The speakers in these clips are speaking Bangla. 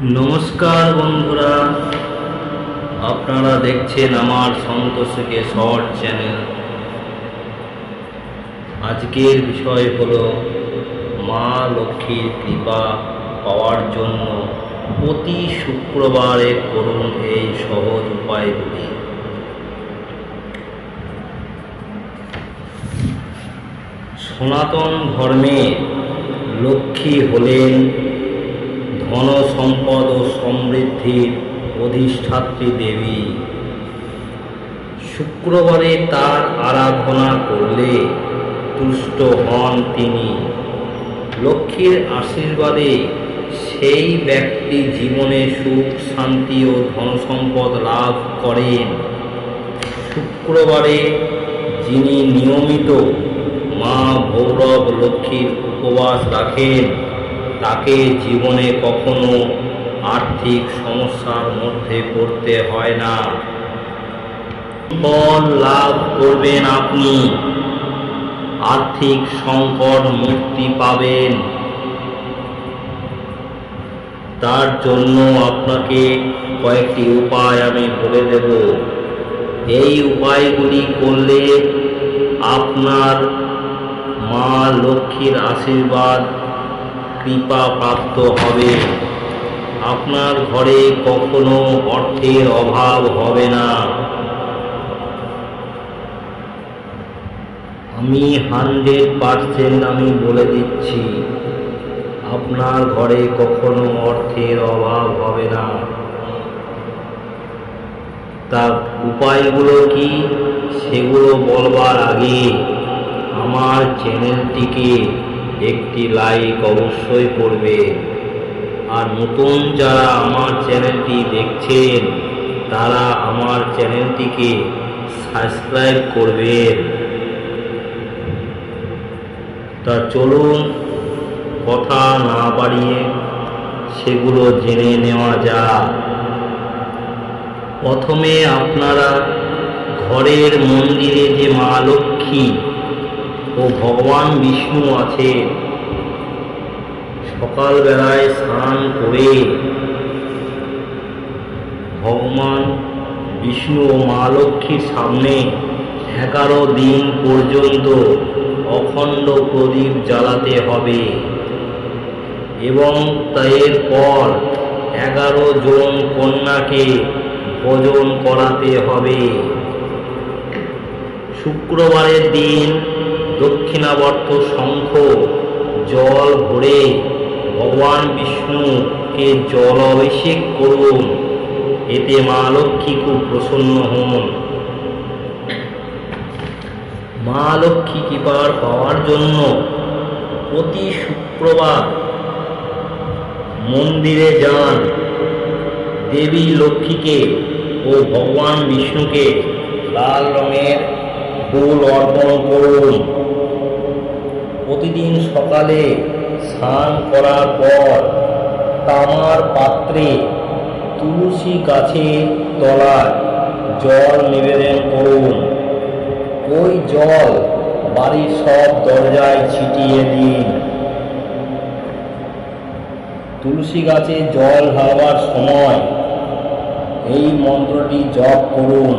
নমস্কার বন্ধুরা। আপনারা দেখছেন আমার সন্তোষকে শর্ট চ্যানেল। আজকের বিষয় হলো মা লক্ষ্মীর কৃপা পাওয়ার জন্য প্রতি শুক্রবারে করুন এই সহজ উপায়গুলি। সনাতন ধর্মে লক্ষ্মী হলেন ধন সম্পদ ও সমৃদ্ধির অধিষ্ঠাত্রী দেবী। শুক্রবারে তার আরাধনা করলে তুষ্ট হন তিনি। লক্ষ্মীর আশীর্বাদে সেই ব্যক্তি জীবনে সুখ, শান্তি ও ধনসম্পদ লাভ করেন। শুক্রবারে যিনি নিয়মিত মা ভৈরব লক্ষ্মীর উপবাস রাখেন তাকে জীবনে কখনো আর্থিক সমস্যার মধ্যে পড়তে হয় না। ফল লাভ করবেন আপনি। আর্থিক সংকট মুক্তি পাবেন। তার জন্য আপনাকে কয়েকটি উপায় আমি বলে দেব। এই উপায়গুলি করলে আপনার মা লক্ষ্মীর আশীর্বাদ কৃপা প্রাপ্ত হবে। আপনার ঘরে কখনো অর্থের অভাব হবে না। আমি হান্ড্রেড পার্সেন্ট আমি বলে দিচ্ছি, আপনার ঘরে কখনো অর্থের অভাব হবে না। তার উপায়গুলো কি? সেগুলো বলবার আগে আমার চ্যানেলটিকে একটি লাইক অবশ্যই করবে। আর নতুন যারা আমার চ্যানেলটি দেখছেন, তারা আমার চ্যানেলটিকে সাবস্ক্রাইব করবেন। তা চলুন, কথা না বাড়িয়ে সেগুলো জেনে নেওয়া যাক। প্রথমে আপনারা ঘরের মন্দিরে যে মা লক্ষ্মী ও ভগবান বিষ্ণু আছে। সকালবেলায় স্নান করে ভগবান বিষ্ণু ও মা লক্ষ্মীর সামনে এগারো দিন পর্যন্ত অখণ্ড প্রদীপ জ্বালাতে হবে এবং এর পর এগারো জন কন্যাকে ভোজন করাতে হবে। শুক্রবারের দিন দক্ষিণাবর্ত শঙ্খ জল ভরে ভগবান বিষ্ণুকে জল অভিষেক করুন। এতে মা লক্ষ্মী খুব প্রসন্ন হন। মা লক্ষ্মী কৃপার পাওয়ার জন্য প্রতি শুক্রবার মন্দিরে যান। দেবী লক্ষ্মীকে ও ভগবান বিষ্ণুকে লাল রঙের ফুল অর্পণ করুন। প্রতিদিন সকালে স্নান করার পর তামার পাত্রে তুলসী গাছে তলায় জল নিবেদন করুন। ওই জল বাড়ির সব দরজায় ছিটিয়ে দিন। তুলসী গাছে জল ঢালবার সময় এই মন্ত্রটি জপ করুন।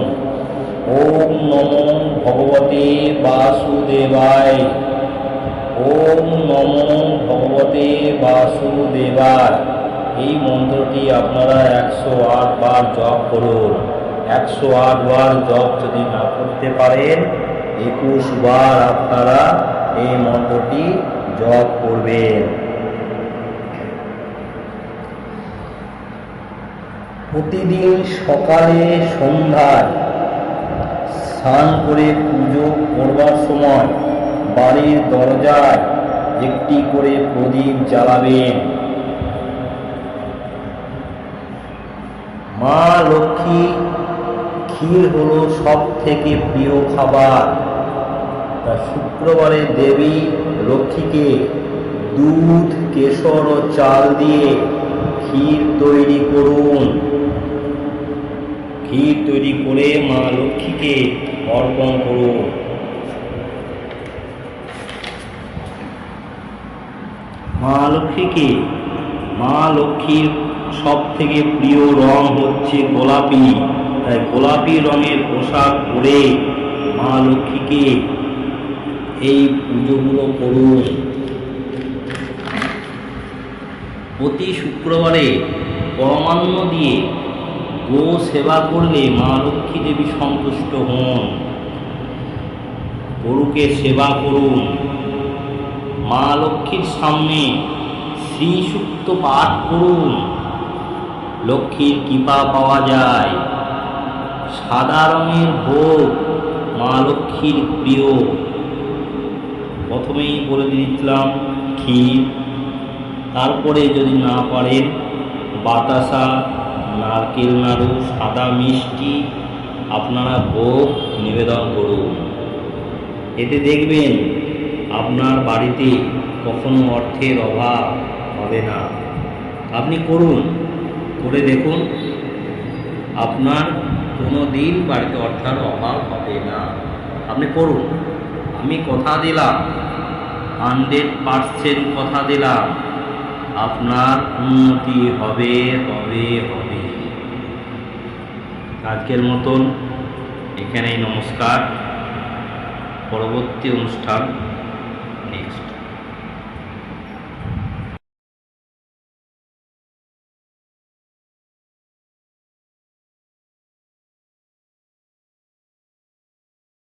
ওম নমো ভগবতে বাসুদেবায়। বাসুদেবায় এই মন্ত্রটি আপনারা একশো আট বার জপ করুন। একশো আট বার জপ যদি না করতে পারেন, একুশ বার আপনারা এই মন্ত্রটি জপ করবেন। প্রতিদিন সকালে সন্ধ্যায় স্নান করে পুজো করবার সময় বাড়ির দরজায় একটি করে প্রদীপ জ্বালাবেন। মা লক্ষ্মী, ক্ষীর হলো সব থেকে প্রিয় খাবার। তা শুক্রবারে দেবী লক্ষ্মীকে দুধ, কেশর ও চাল দিয়ে ক্ষীর তৈরি করুন। ক্ষীর তৈরি করে মা লক্ষ্মীকে অর্পণ করুন। মা লক্ষ্মীকে, মা লক্ষ্মীর সব থেকে প্রিয় রং হচ্ছে গোলাপি। তাই গোলাপি রঙের পোশাক পরে মা লক্ষ্মীকে এই পুজোগুলো করুন। প্রতি শুক্রবারে পরমান্ন দিয়ে গো সেবা করলে মা লক্ষ্মী দেবী সন্তুষ্ট হন। গরুকে সেবা করুন। মা লক্ষ্মীর সামনে শ্রীসুক্ত পাঠ করুন। লক্ষ্মীর কৃপা পাওয়া যায়। সাদা রঙের ভোগ মা লক্ষ্মীর প্রিয়। প্রথমেই বলে দিয়েছিলাম ক্ষীর। তারপরে যদি না পারেন, বাতাসা, নারকেল নাড়ু, সাদা মিষ্টি, আপনারা ভোগ নিবেদন করুন। এতে দেখবেন আপনার বাড়িতে কখনো অর্থের অভাব হবে না। আপনি করুন, করে দেখুন। আপনার কোনো দিন বাড়িতে অর্থের অভাব হবে না। আপনি করুন। আমি কথা দিলাম। হান্ড্রেড পার্সেন্ট কথা দিলাম। আপনার উন্নতি হবে হবে হবে। আজকের মতন এখানেই নমস্কার। পরবর্তী অনুষ্ঠান